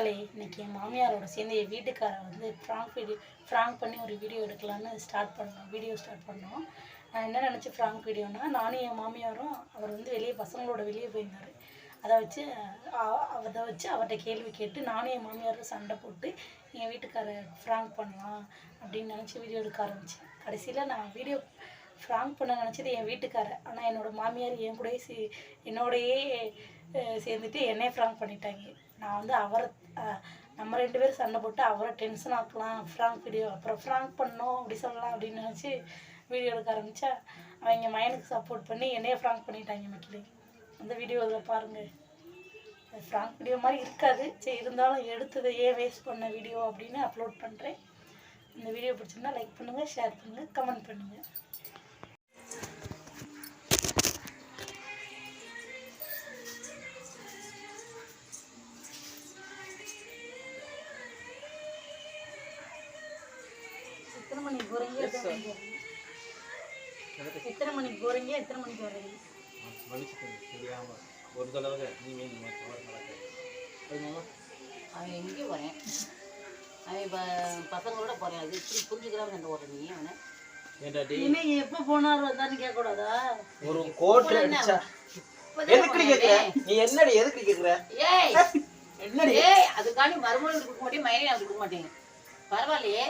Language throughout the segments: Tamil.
மக்களே இன்னைக்கு என் மாமியாரோட சேர்ந்து என் வீட்டுக்காரை வந்து ஃப்ராங்க் வீடியோ ஃப்ராங்க் பண்ணி ஒரு வீடியோ எடுக்கலான்னு ஸ்டார்ட் பண்ணோம் வீடியோ ஸ்டார்ட் பண்ணோம். நான் என்ன நினச்சி ஃப்ராங்க் வீடியோனா நானும் என் மாமியாரும் அவர் வந்து வெளியே பசங்களோட வெளியே போயிருந்தார். அதை வச்சு அதை வச்சு அவர்கிட்ட கேள்வி கேட்டு நானும் என் மாமியாரும் சண்டை போட்டு என் வீட்டுக்காரை ஃப்ராங்க் பண்ணலாம் அப்படின்னு நினச்சி வீடியோ எடுக்க ஆரம்பித்தேன் கடைசியில் நான் வீடியோ ஃப்ராங்க் பண்ண நினச்சது என் வீட்டுக்காரர். ஆனால் என்னோட மாமியார் என் கூடயே சே என்னோடையே சேர்ந்துட்டு என்னையே ஃப்ராங்க் பண்ணிட்டாங்க. நான் வந்து அவரை நம்ம ரெண்டு பேரும் சண்டை போட்டு அவரை டென்ஷன் ஆக்கலாம் ஃப்ராங்க் வீடியோ அப்புறம் ஃப்ராங்க் பண்ணோம் அப்படி சொல்லலாம் அப்படின்னு நினச்சி வீடியோ எடுக்க ஆரம்பித்தா அவங்க மையனுக்கு சப்போர்ட் பண்ணி என்னையே ஃப்ராங்க் பண்ணிட்டாங்க மக்களே. அந்த வீடியோ இதில் பாருங்கள் ஃப்ராங்க் வீடியோ மாதிரி இருக்காது. சரி இருந்தாலும் எடுத்ததை ஏன் வேஸ்ட் பண்ண வீடியோ அப்படின்னு அப்லோட் பண்ணுறேன் இந்த வீடியோ பிடிச்சிருந்தா லைக் பண்ணுங்கள் ஷேர் பண்ணுங்கள் கமெண்ட் பண்ணுங்கள் எத்தனை மணிக்கு போகிறீங்க எத்தனை மணிக்கு வரீங்க எத்தனை மணிக்கு போகிறீங்க எத்தனை மணிக்கு ஒரு தடவை நீங்க இந்த மாதிரி தவறு நடக்காது அதுமாமா அவன் எங்கே போகிறேன் அவன் இப்போ பசங்களோட போகிறேன் அது இப்படி புரிஞ்சுக்கிறாங்க சண்டை ஓடுற நீ அவனை? எப்போ போனார் வந்தான்னு கேட்கக்கூடாதா? ஒரு கோட்டு அடிச்சா எதுக்குடி கேக்குற? நீ என்னடி எதுக்கு கேக்குற? ஏய்! என்னடி? ஏய்! அதுக்காண்டி மருமகளுக்கு கொடுக்க மாட்டேன் மயிலே நான் கொடுக்க மாட்டேன். பரவாயில்லையே.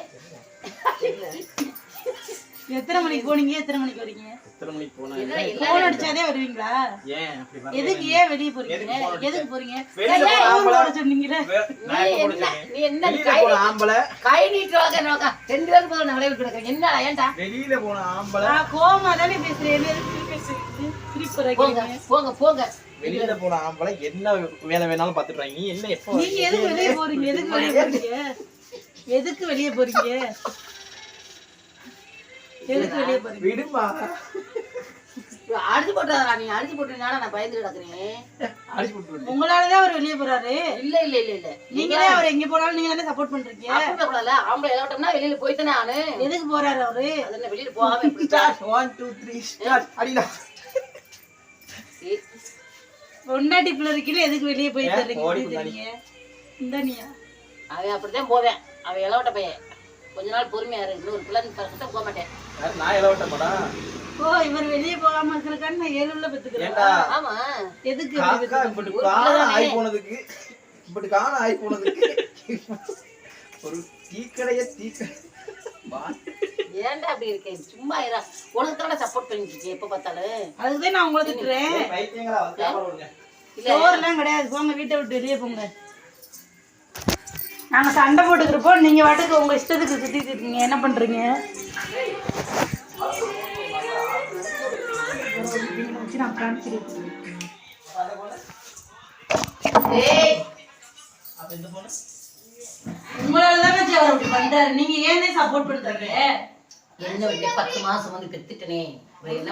எத்தனை மணிக்கு போனீங்க? எத்தனை மணிக்கு வரீங்க? எத்தனை மணிக்கு போனா என்ன ஃபோன் எல்லாரும் அடிச்சாதே வருவீங்களா? ஏன் எதுக்கு ஏன் வெளியே போறீங்க? எதுக்கு போறீங்க? நான் நீ என்ன போனேன் நீ என்ன வெளியில கை போன ஆம்பளை? கை நோக்கா ரெண்டு பேரும் என்ன ஏன்டா? வெளியில போன ஆம்பளை? கோவமா தானே பேசுறேன். போங்க போங்க போங்க. வெளியில போன ஆம்பளை? என்ன வேலை வேணாலும் பாத்துட்டு நீ என்ன எப்போ நீங்க எதுக்கு வெளியே போறீங்க? எதுக்கு வெளியே போறீங்க? எதுக்கு வெளியே போறீங்க? எதுக்கு வெளியே போறீங்க? விடுமா. அடிச்சு போட்டுறாதா நீ அடிச்சு போட்டுனால நான் பயந்து கிடக்குறேன்? அடிச்சு உங்களாலதான் அவர் வெளியே போறாரு? இல்ல இல்ல இல்ல இல்ல. நீங்களே அவர் எங்க போனாலும் நீங்க தானே சப்போர்ட் பண்றீங்க? கூடாதுல ஆம்பளை இளவட்டம்னா வெளியில போயிட்டு நானு எதுக்கு போறாரு அவரு? அது என்ன வெளியில போகாம start one two three start அடிடா. பொண்டாட்டி பிள்ளை இருக்கீங்க எதுக்கு வெளியே போய் ஏன்? தர்றீங்க? ஓடி இப்படி போனாடி. தர்றீங்க? இந்த நீயா அவன் அப்படித்தான் போவேன். அவன் இளவட்ட பையன். கொஞ்ச நாள் பொறுமையா இரு. இன்னொரு பிள்ளை பிறகு போக மாட்டேன். நான் ஓ இவர் வெளியே போகாம இருக்கிறக்கான்னு நான் ஏழு உள்ள பெத்துக்கிறேன். ஏண்டா? ஆமா. எதுக்கு இப்படி காண ஆகி போனதுக்கு இப்படி காண ஆகி போனதுக்கு. ஒரு தீக்கடைய தீக்க ஏன்டா அப்படி இருக்கேன் சும்மா இரா. உனக்கு தானே சப்போர்ட் பண்ணிட்டு எப்ப பார்த்தாலும். அதுதான் நான் உங்களை திட்டுறேன். இல்ல கிடையாது. போங்க வீட்டை விட்டு வெளியே போங்க. நாங்க சண்டை போட்டுக்கிறப்போ நீங்க வாட்டுக்கு உங்க இஷ்டத்துக்கு சுத்திட்டு இருக்கீங்க என்ன போன உங்களால தானே ஜி அவர் அப்படி பண்றாரு. நீங்க ஏன் சப்போர்ட் பண்றீங்க? என்ன விட்டு பத்து மாசம் வந்து பெத்துட்டனே. என்ன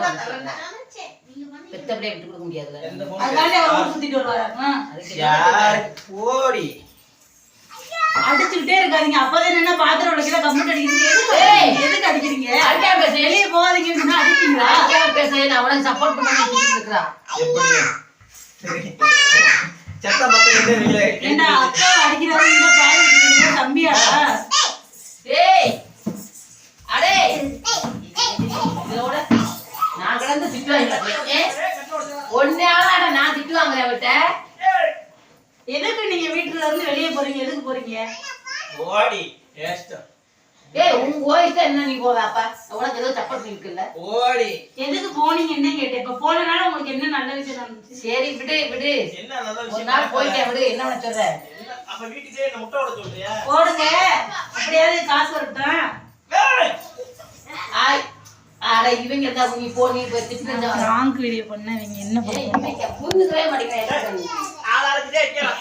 பெத்தபடியே விட்டு கொடுக்க முடியாதுல்ல. அதுக்காண்டி அவர் சுத்திட்டு வருவாரா. அடிச்சுக்கிட்டே இருக்காதீங்க அப்பதான் என்ன பாத்திரம் உடைக்கிற கம்ப்யூட்டர் அடிக்கிறீங்க. எதுக்கு அடிக்கிறீங்க. வெளியே போகாதீங்கன்னு சொன்னா அடிப்பீங்களா? பேச. நான் உனக்கு சப்போர்ட் பண்ணி இருக்கிறா. செத்த பத்த எந்த வெளியில ஏண்டா அக்கா அடிக்கிறீங்க தம்பியாடா ஏய்! அடே! இதோட நான் கிடந்து திட்டு வாங்கிட்டேன் ஒன்னால நான் திட்டு வாங்குறேன் அவட்ட எதுக்கு நீங்க வீட்டுல இருந்து வெளியே போறீங்க? எதுக்கு போறீங்க? ஓடி ஏஸ்டா. ஏய் உங்க ஓய்ஸ்ல என்ன நீ போவாப்பா உனக்கு ஏதோ சப்போர்ட் இருக்குல்ல ஓடி. எதுக்கு போனீங்கன்னு கேட்டேன்? இப்ப போனனால உங்களுக்கு என்ன நல்ல விஷயம் நடந்துச்சு? சரி விடு விடு. என்ன நல்ல ஒரு விஷயம் நாள் போயிட்டேன் விடு. என்ன பண்ண சொல்ற? அப்ப வீட்டுக்கே என்ன முட்டை விட சொல்றியா? போடுங்க. அப்படியாவது காசு வரட்டும்? ஏய்! ஆய் அட இவங்க இருந்தா நீ போ நீ போய் திட்டு ராங்க் வீடியோ பண்ண இவங்க என்ன பண்ணுவாங்க? புரிஞ்சுக்கவே மாட்டேங்கிறேன் ஆளாளுக்குதே வைக்கலாம்.